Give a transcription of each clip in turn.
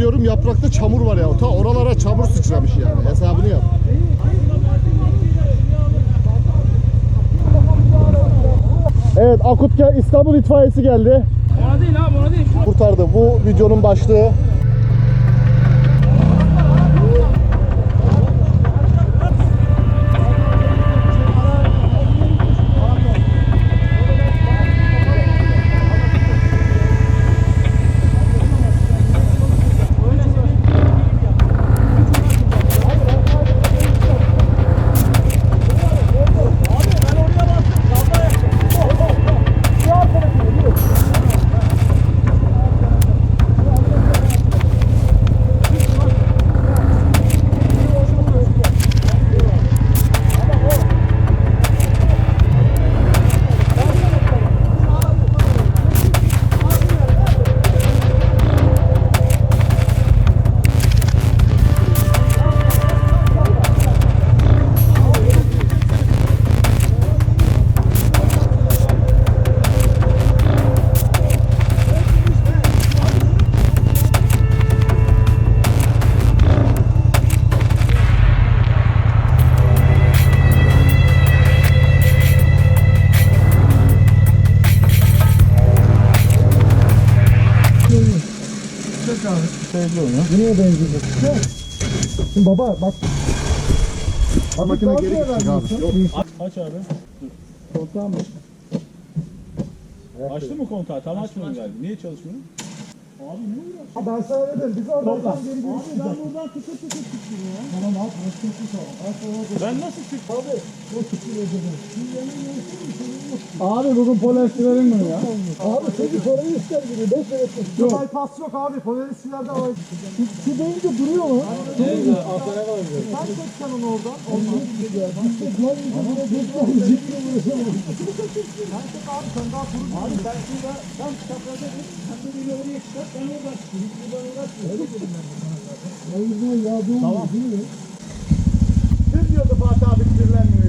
yaprağı siliyorum. Yaprakta çamur var ya. Ta oralara çamur sıçramış yani. Hesabını yap. Evet Akutke İstanbul itfaiyesi geldi. Ona değil abi ona değil. Kurtardı. Bu videonun başlığı. Nereye benzeyecek? Şimdi baba bak. Bu makine geri gidecek abi. Yok. Aç abi. Kontağı mı? Açtın mı kontağı? Tam açmadın galiba. Niye çalışmıyor? Ha, ben sana dedim biz oradan geri geri Ben buradan tıkır tıkır çıktım ya. Tamam abi nasıl çıktı tamam. Ben. Ben nasıl çıktım? Abi o çıktı dedim. Abi bugün polis verin mi ya? Abi parayı ister gibi. Beş evet. Yok. Bypass yok abi. Polisçilerde var. Şu, deyince duruyor mu? Evet. Arkana var. Sen çeksen onu oradan. De ciddi uğraşamam. Sen çek abi sen daha kuru. Abi ben şurada tam kitaplarda sen de beni oraya çıkart. Tamam. Kim diyordu Fatih abi sinirlenmiyor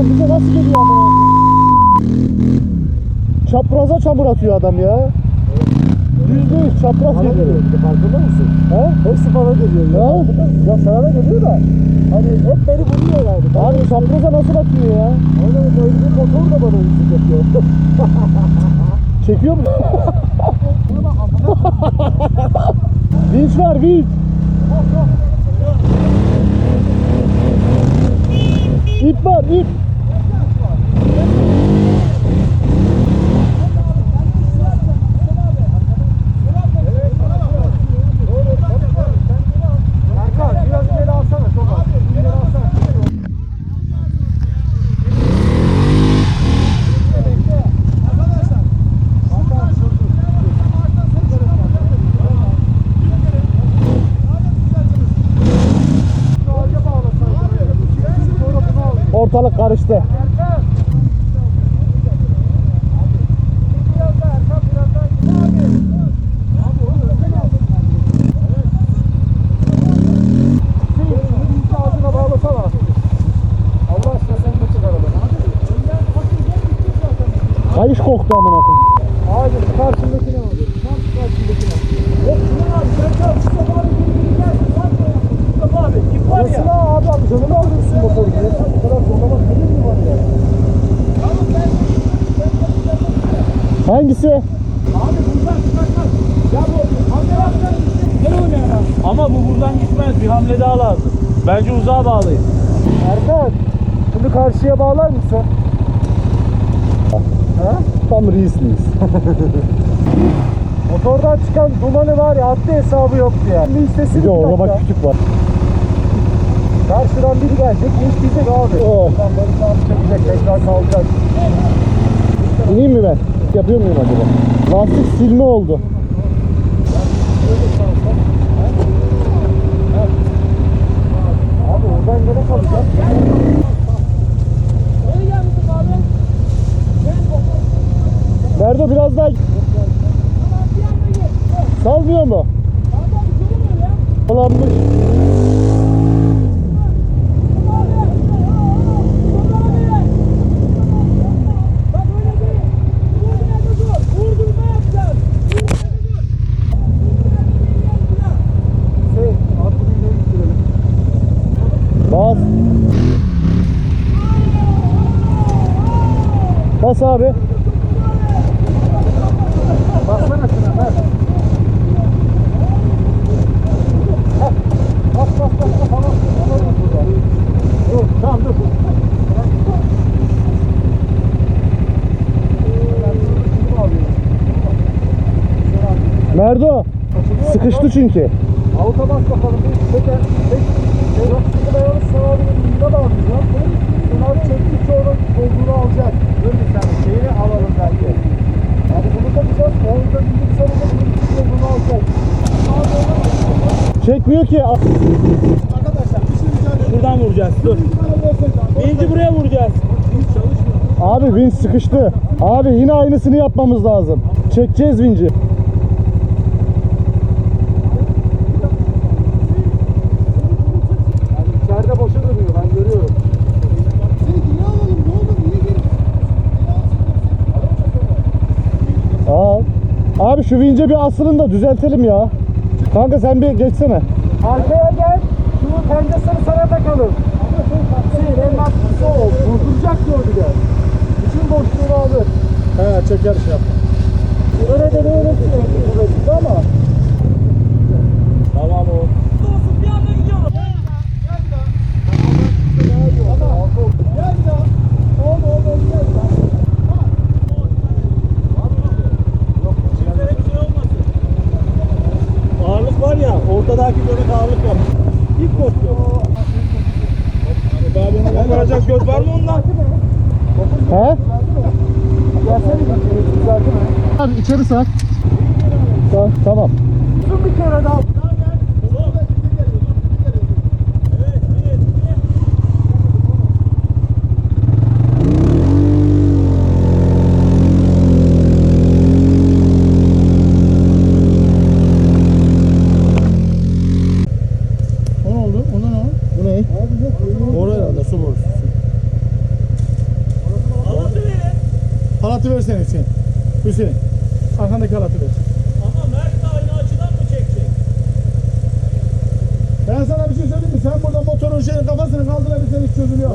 Oradan bize nasıl geliyor ama? Çapraza çamur atıyor adam ya. Yüzde yüz çapraz geliyor. Farkında mısın? He? Hepsi bana geliyor ya. Ya sana da geliyor da. Hani hep beni vuruyor yani. Abi çapraza nasıl atıyor ya? Aynen böyle bir motor da bana yüzük yapıyor. Çekiyor mu? vinç var vinç. İp var ip. Ortalık karıştı. Kayış koktu amına koyayım. Abi şu karşındakine abi. Tam şu karşındakine. Yok şuna abi çal şu sopağı bir bir gel. Mustafa abi ip var ya. Nasıl abi abi canını alıyorsun motoru bu kadar zorlamak nedir mi var ya? Hangisi? Abi buradan çıkartmaz. Ya bu hamle yapacak Gel oynayalım. Ama bu buradan gitmez. Bir hamle daha lazım. Bence uzağa bağlayın. Erkan, bunu karşıya bağlar mısın? Ha? tam reisliyiz. Motordan çıkan dumanı var ya haddi hesabı yoktu yani. Bir istesi Bir de orada bak küçük var. Karşıdan biri gelecek, ilk diyecek abi. Oh. Barış abi çekecek, tekrar kalacak. İneyim mi ben? Yapıyor muyum acaba? Lastik silme oldu. Abi oradan gene kalacak. Nerede biraz daha... Salmıyor mu? Dolanmış. Şey, abi bunu ileri gittirelim. Bas. Bas abi. Baksana şuna, ver. Heh, Bas bas bas bas tamam. Tamam burada. Dur, tamam dur. Nerede o? Sıkıştı çünkü. Avuta bas bakalım. Bir. Çek. Yok sıkı dayalı sağa bir ucuna bağlayacağım. Şunlar çektikçe onun olduğunu alacak. Dur bir tane şeyini alalım belki. Yani bunu takacağız. Orada bir sonunda bunun olduğunu alacak. Çekmiyor ki. Arkadaşlar bir şey rica ediyorum. Şuradan vuracağız. Dur. Birinci buraya vuracağız. Abi vinç sıkıştı. Abi yine aynısını yapmamız lazım. Çekeceğiz vinci. Yani içeride boşa dönüyor ben görüyorum. Seni niye alalım? Ne olur niye gelip? Aa. Abi şu vince bir asılın da düzeltelim ya. Kanka sen bir geçsene. Arkaya gel. Şunun pençesini sana takalım. Şey, en mantıklısı o. Vurduracak diyor bir de. Bütün boşluğunu alır. He çeker şey yap. Öyle de öyle ama. Tamam o. Gel bir daha. Oldu oldu oldu gel bir daha. Çiftlere bir şey olmasın. Ağırlık var ya, ortadaki dönek ağırlık var. İlk korkuyor. Daha bunu kurtaracak göz var mı ondan? He? Gelsene bir kere düzeltme. Abi içeri sak. Ta- Tamam. Dur bir kere daha. O ne oldu? O ne lan? Bu ne? Boru herhalde su borusu. Halatı verin. Halatı versene Hüseyin. Hüseyin. Arkandaki halatı ver. Ama Mert de aynı açıdan mı çekecek? Ben sana bir şey söyleyeyim mi? Sen burada motorun şeyin kafasını kaldırabilsen hiç çözülüyor.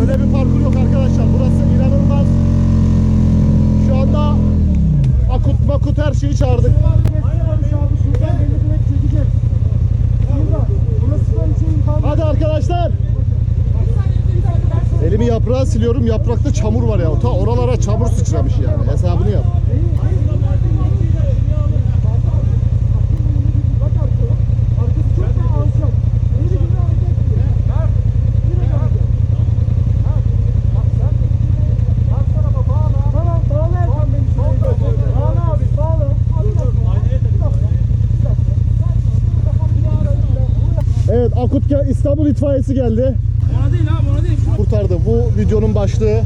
Böyle bir parkur yok arkadaşlar. Burası inanılmaz. Şu anda akut makut her şeyi çağırdık. Şuradan beni direkt çekecek. Şurada. Burası da içeri kaldı. Hadi arkadaşlar. Elimi yaprağa siliyorum. Yaprakta çamur var ya. Ta oralara çamur sıçramış yani. Hesabını yap. Evet Akutke İstanbul itfaiyesi geldi. Ona değil abi ona. Bu videonun başlığı.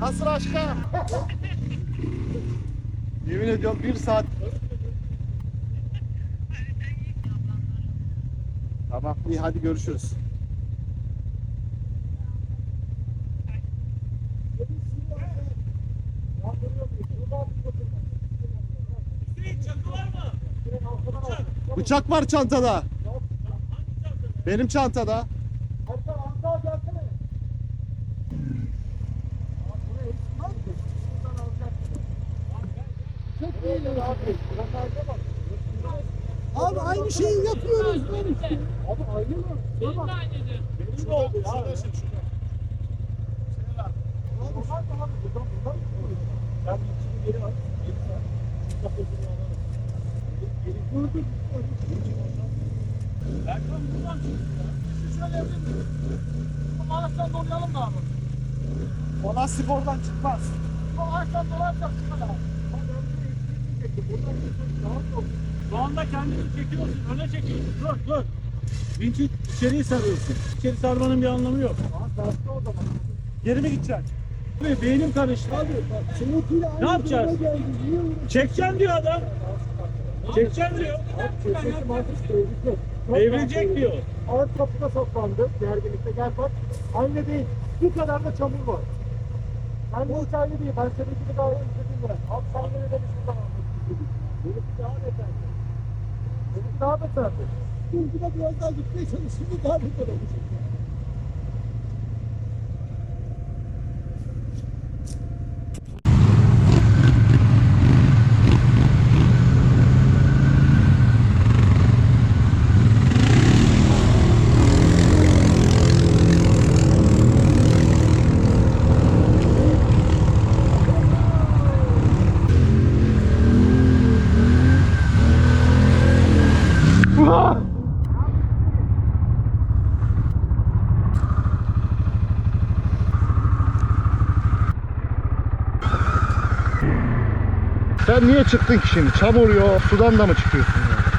Nasıl aşkım? Yemin ediyorum bir saat. Tamam iyi hadi görüşürüz. Bıçak var çantada. Benim çantada. Hatta Hamza abi gelsene. Abi buraya hiç var mı? Buradan alacaksın. Çok iyi abi. Abi aynı şeyi yapıyoruz. Abi aynı mı? Benim de aynıdır. Benim de oldu ya. Abi onlar da abi buradan buradan mı Ben bir içini geri al. Geri sar. Kafasını alalım. Geri dur dur. Erkan buradan çıktı şöyle yapayım? Bu ağaçtan dolayalım mı abi? Bana spordan çıkmaz. Bu ağaçtan dolarsak çıkar abi. Şu anda kendini çekiyorsun, öne çekiyorsun. Dur, dur. Vinç'i içeriye sarıyorsun. İçeri sarmanın bir anlamı yok. Geri mi gideceksin? Abi beynim karıştı. Abi bak seninkiyle aynı Ne yapacağız? duruma geldi. Niye uğraşıyorsun? Çekeceksin diyor adam. Çekeceksin diyor. Sesim artık tehlikeli. Çok Devrilecek tehlikeli. diyor. Ağır kapıda toplandı. Gerginlikte gel bak. Aynı değil. Bu kadar da çamur var. Ben bu hikaye değil. Ben seninkini daha önce izledim ya. Abi sen de ne demiştin bana? Benimki daha beterdi. Benimki daha beterdi. Benimki de biraz daha gitmeye çalıştım. Daha beter olmuş. Sen niye çıktın ki şimdi? Çamur yok. Sudan da mı çıkıyorsun ya?